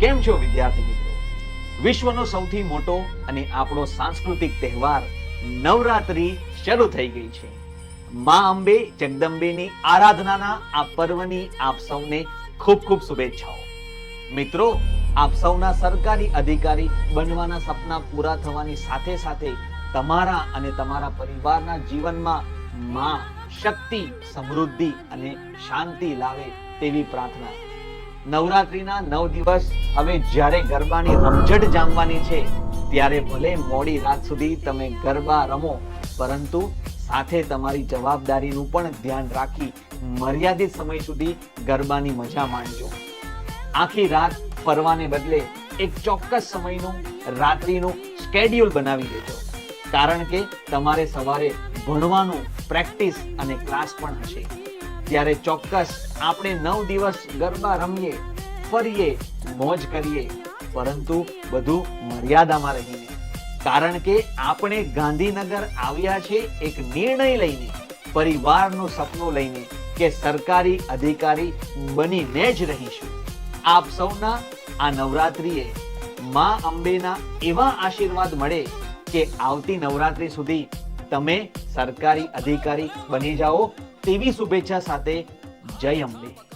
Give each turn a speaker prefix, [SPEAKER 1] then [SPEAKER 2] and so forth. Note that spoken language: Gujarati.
[SPEAKER 1] કેમ છો વિદ્યાર્થી મિત્રો? વિશ્વનો સૌથી મોટો અને આપણો સાંસ્કૃતિક તહેવાર નવરાત્રી શરૂ થઈ ગઈ છે. મા અંબે, જગદંબેની આરાધનાના આ પર્વની આપ સૌને ખૂબ ખૂબ શુભેચ્છાઓ. મિત્રો, આપ સૌના સરકારી અધિકારી બનવાના સપના પૂરા થવાની સાથે સાથે તમારા અને તમારા પરિવારના જીવનમાં માં શક્તિ, સમૃદ્ધિ અને શાંતિ લાવે તેવી પ્રાર્થના નવરાત્રીના નવ દિવસ હવે જ્યારે ગરબાની રમઝટ જામવાની છે, ત્યારે ભલે મોડી રાત સુધી તમે ગરબા રમો, પરંતુ સાથે તમારી જવાબદારીનું પણ ધ્યાન રાખી મર્યાદિત સમય સુધી ગરબાની મજા માણજો. આખી રાત ફરવાને બદલે એક ચોક્કસ સમયનું, રાત્રિનું સ્કેડ્યુલ બનાવી દેજો. કારણ કે તમારે સવારે ભણવાનું પ્રેક્ટિસ અને ક્લાસ પણ હશે. ત્યારે ચોક્કસ આપણે નવ દિવસ ગરબા રમીએ, ફરીએ, મોજ કરીએ, પરંતુ બધું મર્યાદામાં રહીને. કારણ કે આપણે ગાંધીનગર આવ્યા છે એક નિર્ણય લઈને, પરિવારનું સપનું લઈને કે સરકારી અધિકારી બનીને જ રહીશું. આપ સૌના આ નવરાત્રિએ માં અંબેના એવા આશીર્વાદ મળે કે આવતી નવરાત્રી સુધી તમે સરકારી અધિકારી બની જાઓ તેવી શુભેચ્છા સાથે જય અંબે.